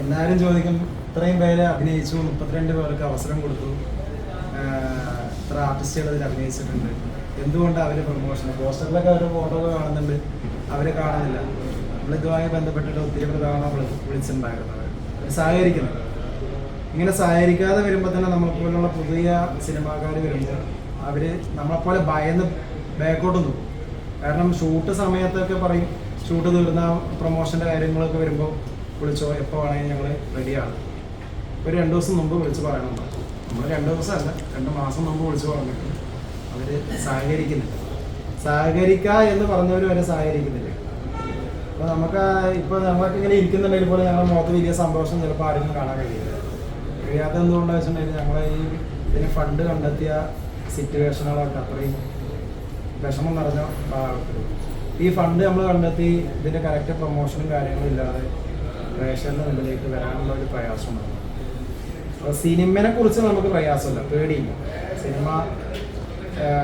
എല്ലാവരും ചോദിക്കും ഇത്രയും പേര് അഭിനയിച്ചു മുപ്പത്തിരണ്ട് പേർക്ക് അവസരം കൊടുത്തു. ഇത്ര ആർട്ടിസ്റ്റുകൾ അതിൽ അഭിനയിച്ചിട്ടുണ്ട്. എന്തുകൊണ്ട് അവർ പ്രൊമോഷൻ പോസ്റ്ററിലൊക്കെ അവരുടെ ഫോട്ടോ കാണുന്നുണ്ട്. അവരെ കാണുന്നില്ല. നമ്മളിതുമായി ബന്ധപ്പെട്ടിട്ട് ഒത്തിരി പ്രധാന വിളിച്ചിട്ടുണ്ടായിരുന്നത്. സഹകരിക്കുന്നത് ഇങ്ങനെ സഹകരിക്കാതെ വരുമ്പോൾ തന്നെ നമ്മളെപ്പോലുള്ള പുതിയ സിനിമാക്കാർ വരുമ്പോൾ അവർ നമ്മളെപ്പോലെ ഭയന്ന് ബാക്കോട്ട് നോക്കും കാരണം ഷൂട്ട് സമയത്തൊക്കെ പറയും ഷൂട്ട് തീർന്ന പ്രൊമോഷന്റെ കാര്യങ്ങളൊക്കെ വരുമ്പോൾ വിളിച്ചോ എപ്പോൾ വേണമെങ്കിൽ ഞങ്ങൾ റെഡിയാണ് ഒരു രണ്ട് ദിവസം മുമ്പ് വിളിച്ച് പറയണമെന്ന് നമ്മൾ രണ്ട് ദിവസമല്ല രണ്ട് മാസം മുമ്പ് വിളിച്ച് പറഞ്ഞിട്ട് അവർ സഹകരിക്കുന്നില്ല. സഹകരിക്കുക എന്ന് പറഞ്ഞവർ വരെ സഹകരിക്കുന്നില്ല. അപ്പോൾ നമുക്ക് ഇപ്പോൾ നമ്മളൊക്കെ ഇങ്ങനെ ഇരിക്കുന്നുണ്ടെങ്കിൽ പോലും ഞങ്ങളുടെ മുഖത്ത് വലിയ സന്തോഷം ചിലപ്പോൾ ആരെങ്കിലും കാണാൻ കഴിയില്ല. കഴിയാത്ത എന്തുകൊണ്ടാണെന്ന് വെച്ചിട്ടുണ്ടെങ്കിൽ ഞങ്ങളെ ഈ ഇതിന് ഫണ്ട് കണ്ടെത്തിയ സിറ്റുവേഷനുകളൊക്കെ അത്രയും വിഷമം നിറഞ്ഞ ഈ ഫണ്ട് നമ്മൾ കണ്ടെത്തി ഇതിന്റെ കറക്റ്റ് പ്രൊമോഷനും കാര്യങ്ങളും ഇല്ലാതെ പ്രേക്ഷകരുടെ മുമ്പിലേക്ക് വരാനുള്ള ഒരു പ്രയാസമുണ്ട് അപ്പോൾ സിനിമനെ കുറിച്ച് നമുക്ക് പ്രയാസമില്ല പേടിയില്ല. സിനിമ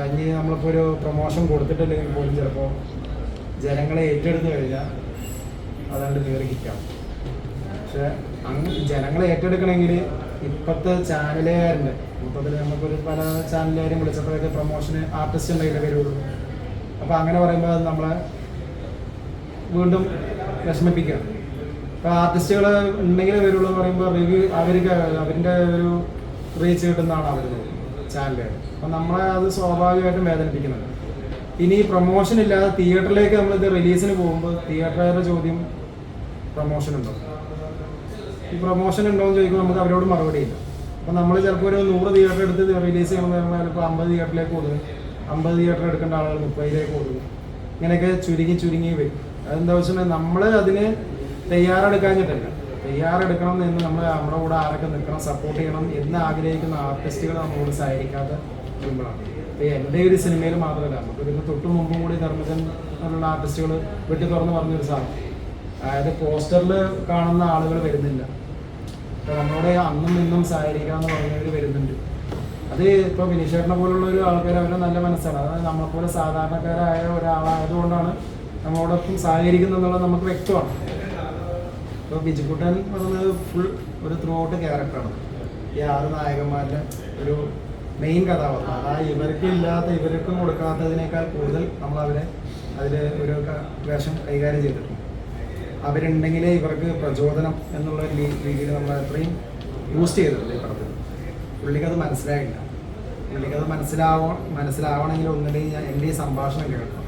ഇനി നമ്മളിപ്പോൾ ഒരു പ്രൊമോഷൻ കൊടുത്തിട്ടില്ലെങ്കിൽ പോലും ചിലപ്പോൾ ജനങ്ങളെ ഏറ്റെടുത്ത് കഴിഞ്ഞാൽ അതാണ്ട് ഹിറ്റാവും പക്ഷെ അങ്ങ് ജനങ്ങളെ ഏറ്റെടുക്കണമെങ്കിൽ ഇപ്പോഴത്തെ ചാനലുകാരുണ്ട്. മൊത്തത്തിൽ നമുക്കൊരു പല ചാനലുകാരും വിളിച്ചപ്പോഴൊക്കെ പ്രൊമോഷന് ആർട്ടിസ്റ്റ് ഉണ്ടെങ്കിലേ വരുള്ളൂ. അപ്പോൾ അങ്ങനെ പറയുമ്പോൾ അത് നമ്മളെ വീണ്ടും വിഷമിപ്പിക്കുക ഇപ്പോൾ ആർട്ടിസ്റ്റുകൾ ഉണ്ടെങ്കിലേ വരുള്ളൂ എന്ന് പറയുമ്പോൾ റിവ്യൂ അവർക്ക് അവരുടെ ഒരു റീച്ച് കിട്ടുന്നതാണ് അവർ ചാനലുകൾ അപ്പം നമ്മളെ അത് സ്വാഭാവികമായിട്ടും വേദനിപ്പിക്കുന്നുണ്ട് ഇനി പ്രൊമോഷൻ ഇല്ലാതെ തിയേറ്ററിലേക്ക് നമ്മൾ ഇത് റിലീസിന് പോകുമ്പോൾ തിയേറ്ററുകാരുടെ ചോദ്യം പ്രൊമോഷൻ ഉണ്ടോ? ഈ പ്രൊമോഷൻ ഉണ്ടോ എന്ന് ചോദിക്കുമ്പോൾ നമുക്ക് അവരോട് മറുപടി ഇല്ല. അപ്പം നമ്മൾ ചിലപ്പോൾ ഒരു നൂറ് തിയേറ്റർ എടുത്ത് റിലീസ് ചെയ്യണമെന്ന് പറഞ്ഞാൽ ചിലപ്പോൾ അമ്പത് തിയേറ്ററിലേക്ക് കൊടുക്കും അമ്പത് തിയേറ്റർ എടുക്കേണ്ട ആളുകൾ മുപ്പതിലേക്ക് കൊടുക്കും ഇങ്ങനെയൊക്കെ ചുരുങ്ങി ചുരുങ്ങി വരും. അതെന്താ വെച്ചിട്ടുണ്ടെങ്കിൽ നമ്മൾ അതിന് തയ്യാറെടുക്കാഞ്ഞിട്ടല്ല. തയ്യാറെടുക്കണം എന്ന് നമ്മൾ നമ്മുടെ കൂടെ ആരൊക്കെ നിൽക്കണം സപ്പോർട്ട് ചെയ്യണം എന്ന് ആഗ്രഹിക്കുന്ന ആർട്ടിസ്റ്റുകൾ നമ്മളോട് സഹായിക്കാതെ വരുമ്പോഴാണ് ഇപ്പോൾ എന്റെ ഒരു സിനിമയിൽ മാത്രമല്ല നമുക്ക് ഇതിന് തൊട്ട് മുമ്പും കൂടി ധർമ്മജൻ എന്നുള്ള ആർട്ടിസ്റ്റുകൾ വെട്ടി തുറന്ന് പറഞ്ഞൊരു സാധനം. അതായത് പോസ്റ്ററിൽ കാണുന്ന ആളുകൾ വരുന്നില്ല. നമ്മളോട് അന്നും ഇന്നും സഹകരിക്കാന്ന് പറഞ്ഞവർ വരുന്നുണ്ട്. അത് ഇപ്പോൾ വിനീഷേട്ടനെ പോലുള്ള ഒരു ആൾക്കാർ അവരെ നല്ല മനസ്സാണ്. അതായത് നമ്മളെപ്പോലെ സാധാരണക്കാരായ ഒരാളായതുകൊണ്ടാണ് നമ്മളോടൊപ്പം സഹകരിക്കുന്നത് എന്നുള്ളത് നമുക്ക് വ്യക്തമാണ്. ഇപ്പോൾ ബിജുക്കുട്ടൻ പറഞ്ഞത് ഫുൾ ഒരു ത്രൂ ഔട്ട് ക്യാരക്ടറാണ് ഈ ആറ് നായകന്മാരുടെ ഒരു മെയിൻ കഥാപാത്രം. അതായത് ഇവർക്ക് ഇല്ലാത്ത ഇവർക്കും കൊടുക്കാത്തതിനേക്കാൾ കൂടുതൽ നമ്മൾ അവരെ അതിൽ ഒരു വേഷം കൈകാര്യം ചെയ്തിട്ടുണ്ട്. അവരുണ്ടെങ്കിലേ ഇവർക്ക് പ്രചോദനം എന്നുള്ള രീതിയിൽ നമ്മൾ അത്രയും ബൂസ്റ്റ് ചെയ്തിട്ടുണ്ട് ഈ പടത്തിൽ. പുള്ളിക്കത് മനസ്സിലായില്ല. പുള്ളിക്കത് മനസ്സിലാവ മനസ്സിലാവണമെങ്കിൽ ഒന്നുണ്ടെങ്കിൽ ഞാൻ എന്റെ ഈ സംഭാഷണം കേൾക്കണം.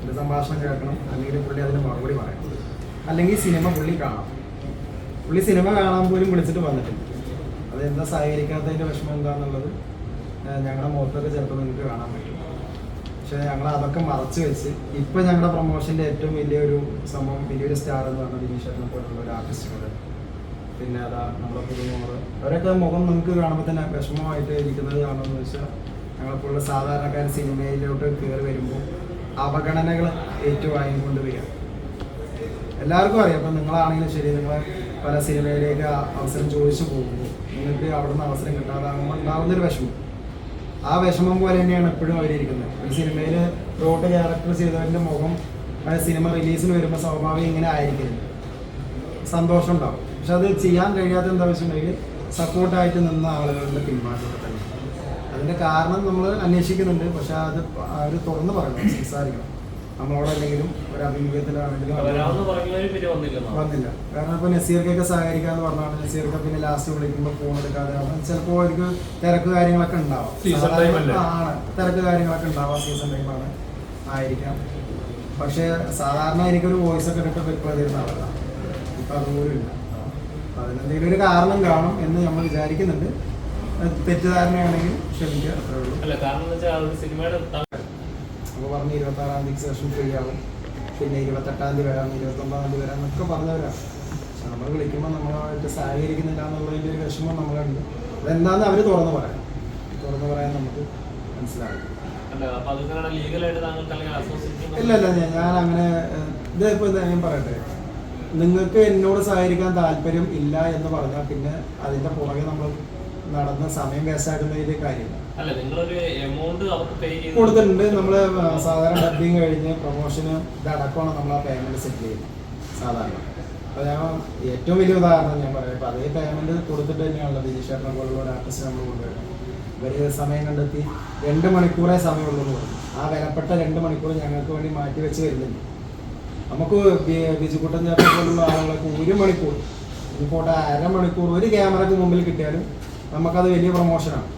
എന്റെ സംഭാഷണം കേൾക്കണം. അല്ലെങ്കിൽ പുള്ളി അതിന് മറുപടി പറയണം അല്ലെങ്കിൽ സിനിമ പുള്ളി കാണാം. പുള്ളി സിനിമ കാണാൻ പോലും വിളിച്ചിട്ട് വന്നിട്ടില്ല. അത് എന്താ സഹകരിക്കാത്തതിന്റെ വിഷമം എന്താണെന്നുള്ളത് ഞങ്ങളുടെ മുഖത്തൊക്കെ ചിലപ്പോൾ നിങ്ങൾക്ക് കാണാൻ പറ്റും. പക്ഷേ ഞങ്ങൾ അതൊക്കെ മറച്ചു വെച്ച് ഇപ്പം ഞങ്ങളുടെ പ്രൊമോഷന്റെ ഏറ്റവും വലിയൊരു സംഭവം വലിയൊരു സ്റ്റാർ എന്ന് പറഞ്ഞാൽ ദിനീഷേട്ടനെ പോലുള്ള ഒരു ആർട്ടിസ്റ്റുകൾ പിന്നെ അതാ നമ്മുടെ പുതുമുഖർ അവരൊക്കെ മുഖം നമുക്ക് കാണുമ്പോൾ തന്നെ വിഷമമായിട്ട് ഇരിക്കുന്നത് കാണുമെന്ന് വെച്ചാൽ ഞങ്ങളെപ്പോലുള്ള സാധാരണക്കാർ സിനിമയിലോട്ട് കയറി വരുമ്പോൾ അവഗണനകൾ ഏറ്റുവാങ്ങിക്കൊണ്ട് വരിക. എല്ലാവർക്കും അറിയാം. അപ്പം നിങ്ങളാണെങ്കിലും ശരി നിങ്ങൾ പല സിനിമയിലേക്ക് അവസരം ചോദിച്ചു പോകുമ്പോൾ നിങ്ങൾക്ക് അവിടെ നിന്ന് അവസരം കിട്ടാതാകുമ്പോൾ ഉണ്ടാകുന്ന ഒരു വിഷമം. ആ വിഷമം പോലെ തന്നെയാണ് എപ്പോഴും അവരിയ്ക്കുന്നത് ഒരു സിനിമയിൽ റോട്ട് ക്യാരക്ടർ ചെയ്തവന്റെ മുഖം ആ സിനിമ റിലീസിന് വരുമ്പോൾ സ്വാഭാവികം ഇങ്ങനെ ആയിരിക്കില്ല സന്തോഷം ഉണ്ടാവും. പക്ഷെ അത് ചെയ്യാൻ കഴിയാത്ത എന്താ വെച്ചിട്ടുണ്ടെങ്കിൽ സപ്പോർട്ടായിട്ട് നിന്ന ആളുകളുടെ പിന്മാറ്റം അതിന്റെ കാരണം നമ്മൾ അന്വേഷിക്കുന്നുണ്ട്. പക്ഷെ അത് അവർ തുറന്ന് പറയണം സംസാരിക്കണം. നമ്മളോടല്ലെങ്കിലും ഒരു അഭിമുഖത്തിലാണെങ്കിലും വന്നില്ല. കാരണം ഇപ്പൊ നസീർക്കൊക്കെ സഹകരിക്കാന്ന് പറഞ്ഞാണ് നസീർക്ക് പിന്നെ ലാസ്റ്റ് വിളിക്കുമ്പോൾ ഫോൺ എടുക്കാതെ ചിലപ്പോ ചിലപ്പോൾ അവർക്ക് തിരക്ക് കാര്യങ്ങളൊക്കെ ഉണ്ടാവാം. ആണ്. തിരക്ക് കാര്യങ്ങളൊക്കെ ഉണ്ടാവാം സീസൺ ടൈമാണ് ആയിരിക്കാം. പക്ഷെ സാധാരണ എനിക്കൊരു വോയിസ് ഒക്കെ ഇട്ട് റിപ്ലൈ തരുന്ന ആളാണ് ഇപ്പൊ അതുപോലും ഇല്ല. അപ്പൊ അതിനെന്തെങ്കിലും ഒരു കാരണം കാണും എന്ന് നമ്മൾ വിചാരിക്കുന്നുണ്ട്. തെറ്റിദ്ധാരണയാണെങ്കിൽ ക്ഷമിക്കുക അത്രേ ഉള്ളൂ. അപ്പോൾ പറഞ്ഞ് ഇരുപത്തി ആറാം തീയതി സെഷൻ ഫ്രീ ആവും. പിന്നെ ഇരുപത്തെട്ടാം തീയതി വരാം ഇരുപത്തൊമ്പതാം തീയതി വരാം എന്നൊക്കെ പറഞ്ഞവരാണ് പക്ഷെ നമ്മൾ വിളിക്കുമ്പോൾ നമ്മളായിട്ട് സഹകരിക്കുന്നില്ല എന്നുള്ളതിന്റെ ഒരു വിഷമം നമ്മളുണ്ട്. അതെന്താണെന്ന് അവർ തുറന്നു പറയാം. തുറന്നു പറയാൻ നമുക്ക് മനസ്സിലാകും ഇല്ല ഇല്ല ഞാൻ അങ്ങനെ ഇതിപ്പോ ഇത് ഞാൻ പറയട്ടെ? നിങ്ങൾക്ക് എന്നോട് സഹകരിക്കാൻ താല്പര്യം ഇല്ല എന്ന് പറഞ്ഞാൽ പിന്നെ അതിന്റെ പുറകെ നമ്മൾ നടന്ന് സമയം വേസ്റ്റാക്കുന്നതിൽ കാര്യം. കൊടുത്തിട്ടുണ്ട്. നമ്മൾ സാധാരണ ഡബിങ് കഴിഞ്ഞ് പ്രൊമോഷന് ഇതടക്കമാണ് നമ്മൾ ആ പേയ്മെന്റ് സെറ്റ് ചെയ്യുന്നത് സാധാരണ. അപ്പോൾ ഞാൻ ഏറ്റവും വലിയ ഉദാഹരണം ഞാൻ പറയാം. അപ്പോൾ അതേ പേയ്മെന്റ് കൊടുത്തിട്ട് തന്നെയാണല്ലോ ദിനീഷേട്ടനെ പോലുള്ള ഒരു ആർട്ടിസ്റ്റ് നമ്മൾ കൊണ്ടുവരുന്നത്. ഇവർ സമയം കണ്ടെത്തി രണ്ട് മണിക്കൂറേ സമയമുള്ളൂ എന്ന് പറഞ്ഞു. ആ വിലപ്പെട്ട രണ്ട് മണിക്കൂർ ഞങ്ങൾക്ക് വേണ്ടി മാറ്റി വെച്ച് വരുന്നുണ്ട് നമുക്ക് ബിജുക്കുട്ടൻ ചേട്ടൻ പോലുള്ള ആളുകളൊക്കെ ഒരു മണിക്കൂർ ഇനിയിപ്പോട്ടെ അരമണിക്കൂർ ഒരു ക്യാമറക്ക് മുമ്പിൽ കിട്ടിയാലും നമുക്കത് വലിയ പ്രൊമോഷനാണ്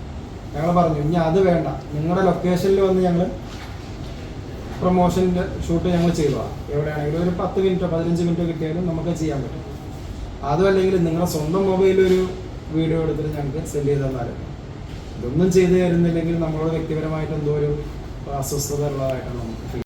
ഞങ്ങൾ പറഞ്ഞു ഇനി അത് വേണ്ട. നിങ്ങളുടെ ലൊക്കേഷനിൽ വന്ന് ഞങ്ങൾ പ്രൊമോഷന്റെ ഷൂട്ട് ഞങ്ങൾ ചെയ്തതാണ് എവിടെയാണെങ്കിലും ഒരു പത്ത് മിനിറ്റോ പതിനഞ്ച് മിനിറ്റോ കിട്ടിയാലും നമുക്ക് ചെയ്യാൻ പറ്റും. അതും അല്ലെങ്കിൽ നിങ്ങളുടെ സ്വന്തം മൊബൈലൊരു വീഡിയോ എടുത്തിട്ട് ഞങ്ങൾക്ക് സെൻഡ് ചെയ്ത് തന്നാലും ഇതൊന്നും ചെയ്തു തരുന്നില്ലെങ്കിൽ നമ്മളോട് വ്യക്തിപരമായിട്ട് എന്തോ ഒരു അസ്വസ്ഥത ഉള്ളതായിട്ടാണ് നമുക്ക്